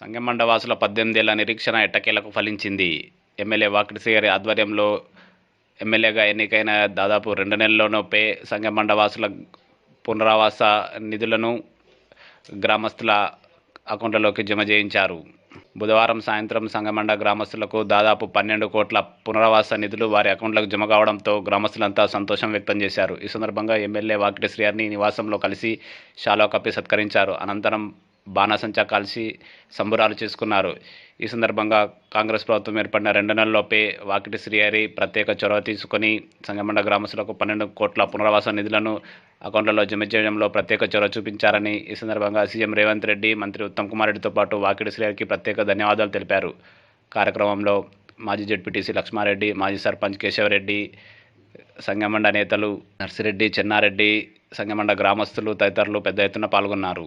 సంగమండవాసుల పద్దెనిమిదేళ్ళ నిరీక్షణ ఎట్టకేలకు ఫలించింది. ఎమ్మెల్యే వాకిడిసి గారి ఆధ్వర్యంలో ఎమ్మెల్యేగా ఎన్నికైన దాదాపు రెండు నెలల్లోనూ పే వాసుల పునరావాస నిధులను గ్రామస్తుల అకౌంట్లలోకి జమ చేయించారు. బుధవారం సాయంత్రం సంగమండ గ్రామస్తులకు దాదాపు పన్నెండు కోట్ల పునరావాస నిధులు వారి అకౌంట్లకు జమ కావడంతో గ్రామస్తులంతా సంతోషం వ్యక్తం చేశారు. ఈ సందర్భంగా ఎమ్మెల్యే వాకిటి శ్రీహరిని నివాసంలో కలిసి షాలో కప్పి సత్కరించారు. అనంతరం బాణాసంచా కలిసి సంబురాలు చేసుకున్నారు. ఈ సందర్భంగా కాంగ్రెస్ ప్రభుత్వం ఏర్పడిన రెండు నెలల్లోపే వాకిటి శ్రీహరి ప్రత్యేక చొరవ తీసుకొని సంగమండ గ్రామస్తులకు పన్నెండు కోట్ల పునరావాస నిధులను అకౌంట్లలో జమ చేయడంలో ప్రత్యేక చొరవ చూపించారని ఈ సందర్భంగా సీఎం రేవంత్ రెడ్డి మంత్రి ఉత్తమ్ కుమార్ రెడ్డితో పాటు వాకిటి శ్రీహరికి ప్రత్యేక ధన్యవాదాలు తెలిపారు. కార్యక్రమంలో మాజీ జడ్పీటీసీ లక్ష్మారెడ్డి మాజీ సర్పంచ్ కేశవరెడ్డి సంగమండ నేతలు నర్సిరెడ్డి చెన్నారెడ్డి సంగమండ గ్రామస్తులు తదితరులు పెద్ద ఎత్తున పాల్గొన్నారు.